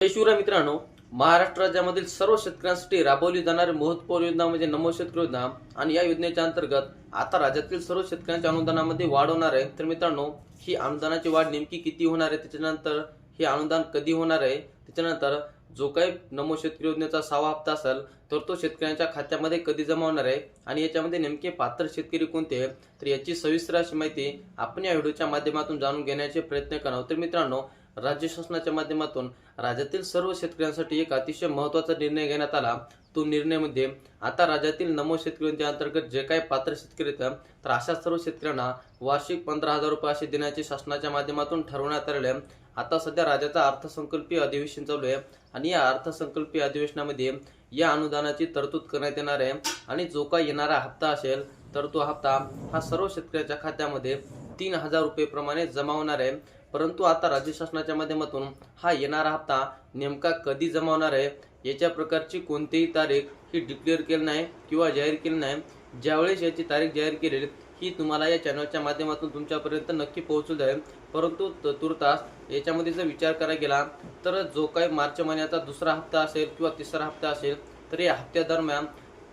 जय शिवराय मित्रांनो महाराष्ट्र राज्यामधील सर्व शेतकऱ्यांसाठी राबवली जाणारी महत्त्वपूर्ण योजना म्हणजे नमो शेतकरी योजना. आणि या योजनेच्या अंतर्गत आता राज्यातील सर्व शेतकऱ्यांच्या अनुदानामध्ये वाढ होणार आहे. तर मित्रांनो ही अनुदानाची वाढ नेमकी किती होणार आहे? त्याच्यानंतर हे अनुदान कधी होणार आहे? त्याच्यानंतर जो काही नमो शेतकरी योजनेचा सहावा हप्ता असेल तर तो शेतकऱ्यांच्या खात्यामध्ये कधी जमा होणार आहे? आणि याच्यामध्ये नेमके पात्र शेतकरी कोणते आहे तर याची सविस्तर अशी माहिती आपण या व्हिडिओच्या माध्यमातून जाणून घेण्याचे प्रयत्न करावं तर मित्रांनो राज्य शासनाच्या माध्यमातून राज्यातील सर्व शेतकऱ्यांसाठी एक अतिशय महत्त्वाचा निर्णय घेण्यात आला. तो निर्णय म्हणजे आता राज्यातील नमो शेतकऱ्यांच्या अंतर्गत जे काही पात्र शेतकरी आहेत तर अशा सर्व शेतकऱ्यांना वार्षिक पंधरा हजार रुपये असे देण्याचे शासनाच्या माध्यमातून ठरवण्यात आलेले आता सध्या राज्याचा अर्थसंकल्पीय अधिवेशन चालू आहे आणि या अर्थसंकल्पीय अधिवेशनामध्ये या अनुदानाची तरतूद करण्यात येणार आहे आणि जो काही येणारा हप्ता असेल तर तो हप्ता हा सर्व शेतकऱ्याच्या खात्यामध्ये तीन हजार रुपये प्रमाणे जमा होणार आहे. परंतु आता राज्य शासनाच्या माध्यमातून हा येणारा हप्ता नेमका कधी जमा होणार आहे? याच्या प्रकारची कोणतीही तारीख ही डिक्लेअर केली नाही किंवा जाहीर केली नाही. ज्यावेळेस याची तारीख जाहीर केली ही तुम्हाला या चॅनलच्या माध्यमातून तुमच्यापर्यंत नक्की पोहोचू जाईल. परंतु तुर्तास याच्यामध्ये जर विचार करायला गेला तर जो काही मार्च महिन्याचा दुसरा हप्ता असेल किंवा तिसरा हप्ता असेल तर या हप्त्यादरम्यान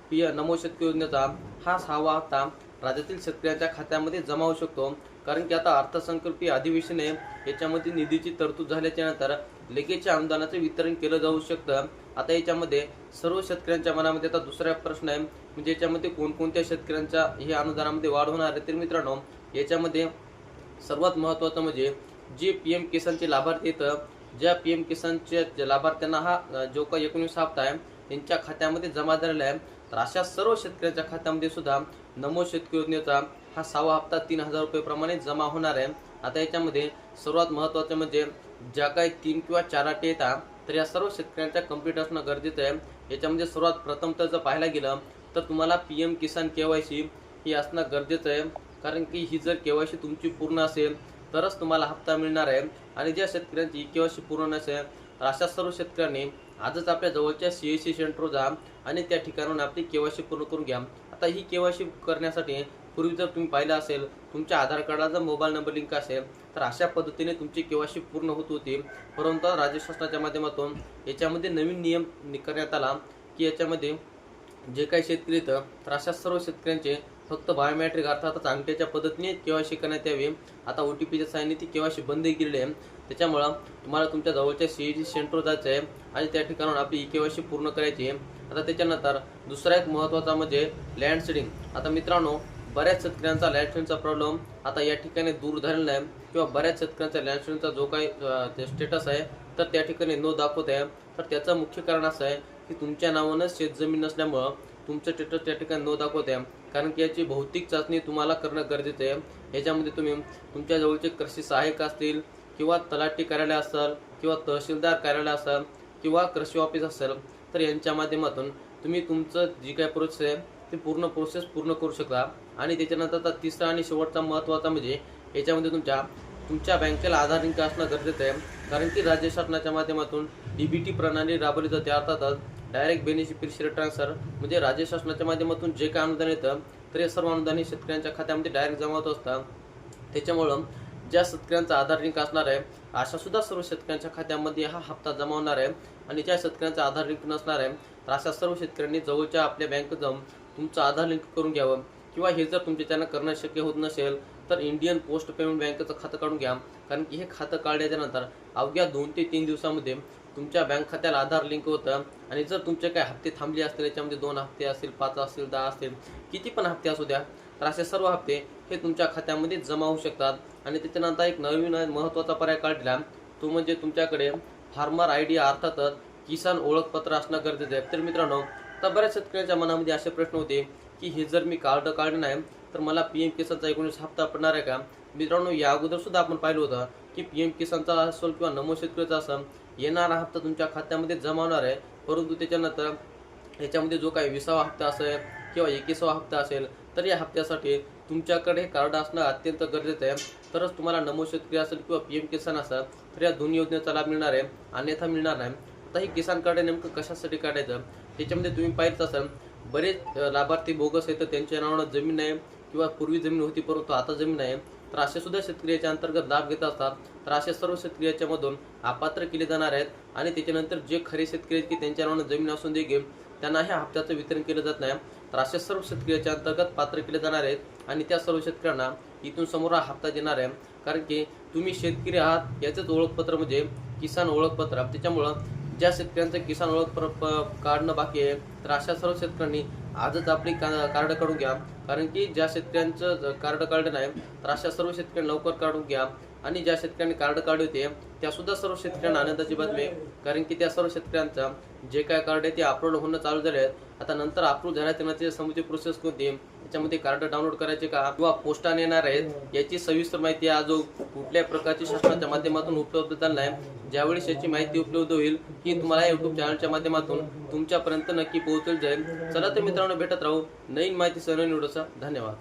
पी नमो शेतकरी योजनेचा हा सहावा हप्ता राज्यातील शेतकऱ्यांच्या खात्यामध्ये जमा होऊ शकतो. कारण की आता अर्थसंकल्पीय अधिवेशन आहे. याच्यामध्ये निधीची तरतूद झाल्याच्यानंतर अनुदानाचं वितरण केलं जाऊ शकतं. आता याच्यामध्ये सर्व शेतकऱ्यांच्या मनामध्ये आता दुसरा प्रश्न आहे. म्हणजे याच्यामध्ये कोणकोणत्या शेतकऱ्यांच्या हे अनुदानामध्ये वाढ होणार आहे? तर मित्रांनो याच्यामध्ये सर्वात महत्त्वाचं म्हणजे जे पी एम किसानचे लाभार्थी येतं ज्या पी एम किसानच्या लाभार्थ्यांना हा जो काही एकोणीस हप्ता आहे त्यांच्या खात्यामध्ये जमा झालेला आहे. तर अशा सर्व शेतकऱ्यांच्या खात्यामध्ये सुद्धा नमो शेतकरी योजनेचा हा सहावा हप्ता तीन हजार रुपये प्रमाणे जमा होणार आहे. आता याच्यामध्ये सर्वात महत्त्वाचं म्हणजे ज्या काही तीन किंवा चार अटी येतात तर या सर्व शेतकऱ्यांच्या कंप्लीट असणं गरजेचं आहे. याच्यामध्ये सर्वात प्रथम तर जर पाहायला गेलं तर तुम्हाला P M Kisan K Y C ही असणं गरजेचं आहे. कारण की ही जर केवायसी तुमची पूर्ण असेल तरच तुम्हाला हप्ता मिळणार आहे. आणि ज्या शेतकऱ्यांची केवायसी पूर्ण नसेल तर अशा सर्व शेतकऱ्यांनी आजच आपल्या जवळच्या सी एस सी सेंटर जा आणि त्या ठिकाणाहून आपली केवायसी पूर्ण करून घ्या. आता ही केवायसी करण्यासाठी पूर्वी जर तुम्ही पाहिलं असेल तुमच्या आधार कार्डाला जर मोबाईल नंबर लिंक असेल तर अशा पद्धतीने तुमची केवायसी पूर्ण होत होती. परंतु राज्य शासनाच्या माध्यमातून याच्यामध्ये नवीन नियम नि- करण्यात आला की याच्यामध्ये जे काही शेतकरी तर अशा सर्व शेतकऱ्यांचे फक्त बायोमॅट्रिक अर्थातच अंगठ्याच्या पद्धतीने केवायसी करण्यात यावी. आता ओ टी पीच्या साहाय्याने ती केवायसी बंद केलेली आहे. त्याच्यामुळं तुम्हाला तुमच्या जवळच्या सी जी सेंटर जायचं आहे आणि त्या ठिकाणाहून आपली ई केवायसी पूर्ण करायची आहे. आता त्याच्यानंतर दुसरा एक महत्त्वाचा म्हणजे लँड सेडिंग आता मित्रांनो बऱ्याच शेतकऱ्यांचा लँड सेडिंगचा प्रॉब्लेम आता या ठिकाणी दूर झालेला आहे किंवा बऱ्याच शेतकऱ्यांचा लँड सेडिंगचा जो काही स्टेटस आहे तर त्या ठिकाणी नो दाखवत आहे. तर त्याचं मुख्य कारण असं आहे की तुमच्या नावानं शेतजमीन नसल्यामुळं तुमचं स्टेटस त्या ठिकाणी न दाखवते. कारण की याची भौतिक चाचणी तुम्हाला करणं गरजेचं आहे. याच्यामध्ये तुम्ही तुमच्या जवळचे कृषी सहाय्यक असतील किंवा तलाठी कार्यालय असेल किंवा तहसीलदार कार्यालय असेल किंवा कृषी ऑफिस असेल तर यांच्या माध्यमातून तुम्ही तुमचं जी काय प्रोसेस आहे ती पूर्ण प्रोसेस पूर्ण करू शकता. आणि त्याच्यानंतर आता तिसरा आणि शेवटचा महत्त्वाचा म्हणजे याच्यामध्ये तुमच्या तुमच्या बँकेला आधार लिंक असणं गरजेचं आहे. कारण की राज्य शासनाच्या माध्यमातून डी बी टी प्रणाली राबवली जाते. अर्थातच डायरेक्ट बेनिफिशियरी ट्रान्सफर म्हणजे राज्य शासनाच्या माध्यमातून जे काय अनुदान येतं तर हे सर्व अनुदान हे शेतकऱ्यांच्या खात्यामध्ये डायरेक्ट जमा होत असतं. त्याच्यामुळं ज्या शेतकऱ्यांचा आधार लिंक असणार आहे अशा सुद्धा सर्व शेतकऱ्यांच्या खात्यामध्ये हा हप्ता जमा होणार आहे. आणि ज्या शेतकऱ्यांचा आधार लिंक नसणार आहे तर अशा सर्व शेतकऱ्यांनी जवळच्या आपल्या बँकेत जाऊन तुमचं आधार लिंक करून घ्यावं. किंवा हे जर तुमच्या त्यांना करणं शक्य होत नसेल तर इंडियन पोस्ट पेमेंट बँकेचं खातं काढून घ्या. कारण की हे खातं काढल्याच्यानंतर अवघ्या दोन ते तीन दिवसामध्ये तुमच्या बँक खात्याला आधार लिंक होतं. आणि जर तुमचे काय हप्ते थांबले असतील याच्यामध्ये दोन हप्ते असतील पाच असतील दहा असतील किती पण हप्ते असू द्या तर असे सर्व हप्ते हे तुमच्या खात्यामध्ये जमा होऊ शकतात. आणि त्याच्यानंतर एक नवीन महत्त्वाचा पर्याय काढला तो म्हणजे तुमच्याकडे फार्मर आय डी अर्थातच किसान ओळखपत्र असणं गरजेचं आहे. तर मित्रांनो तर बऱ्याच शेतकऱ्यांच्या मनामध्ये असे प्रश्न होते की हे जर मी कार्ड काढलं नाही तर मला पी एम किसानचा एकोणीस हप्ता पडणार आहे का? मित्रांनो या अगोदर सुद्धा आपण पाहिलं होतं की पी एम किसानचा असेल किंवा नमो शेतकऱ्याचा असेल येणारा हप्ता तुमच्या खात्यामध्ये जमा होणार आहे. परंतु त्याच्यानंतर याच्यामध्ये जो काही विसावा हप्ता असेल किंवा एकविसावा हप्ता असेल तर या हप्त्यासाठी तुमच्याकडे हे कार्ड असणं अत्यंत गरजेचं आहे. तरच तुम्हाला नमो शेतकरी असेल किंवा पी एम किसान असेल तर या दोन्ही योजनेचा लाभ मिळणार आहे. अन्यथा मिळणार नाही. आता हे किसान कार्ड नेमकं कशासाठी काढायचं? त्याच्यामध्ये तुम्ही पाहिलं असाल बरेच लाभार्थी बोगस आहेत त्यांच्या नावानं जमीन आहे किंवा पूर्वी जमीन होती परंतु आता जमीन आहे. तर असे सुद्धा शेतकऱ्याच्या अंतर्गत लाभ घेत असतात. तर असे सर्व शेतकऱ्याच्या मधून अपात्र केले जाणार आहेत आणि त्याच्यानंतर जे खरे शेतकरी आहेत की त्यांच्या नावानं जमीन असून देखील त्यांना ह्या हप्त्याचं वितरण केलं जात नाही. तर अशा सर्व शेतकऱ्याच्या अंतर्गत पात्र केले जाणार आहेत आणि त्या सर्व शेतकऱ्यांना इथून समोर हा हप्ता देणार आहे. कारण की तुम्ही शेतकरी आहात याचंच ओळखपत्र म्हणजे किसान ओळखपत्र. त्याच्यामुळं ज्या शेतकऱ्यांचं किसान ओळखपत्र प- काढणं बाकी आहे तर अशा सर्व शेतकऱ्यांनी आजच आपली का- कार्ड काढून घ्या. कारण की ज्या शेतकऱ्यांचं कार्ड काढलं नाही तर अशा सर्व शेतकऱ्यांनी लवकर काढून घ्या. आणि ज्या शेतकऱ्यांनी कार्ड काढले होते त्या सुद्धा सर्व शेतकऱ्यांना आनंदाची बातमी कारण की त्या सर्व शेतकऱ्यांचा जे काय कार्ड आहे ते अप्रूव्ह होणं चालू झाले आहेत आता नंतर अप्रूव्ह झाल्याच्या समोरची प्रोसेस कोणती याच्यामध्ये कार्ड डाउनलोड करायचे का किंवा पोस्टाने येणार आहेत याची सविस्तर माहिती आज कुठल्या प्रकारची शासनाच्या माध्यमातून उपलब्ध झाला आहे ज्यावेळेस याची माहिती उपलब्ध होईल ही तुम्हाला युट्यूब चॅनलच्या माध्यमातून तुमच्यापर्यंत नक्की पोहोचल जाईल चला तर मित्रांनो भेटत राहू. नवीन माहिती सर्व निवडचा. धन्यवाद.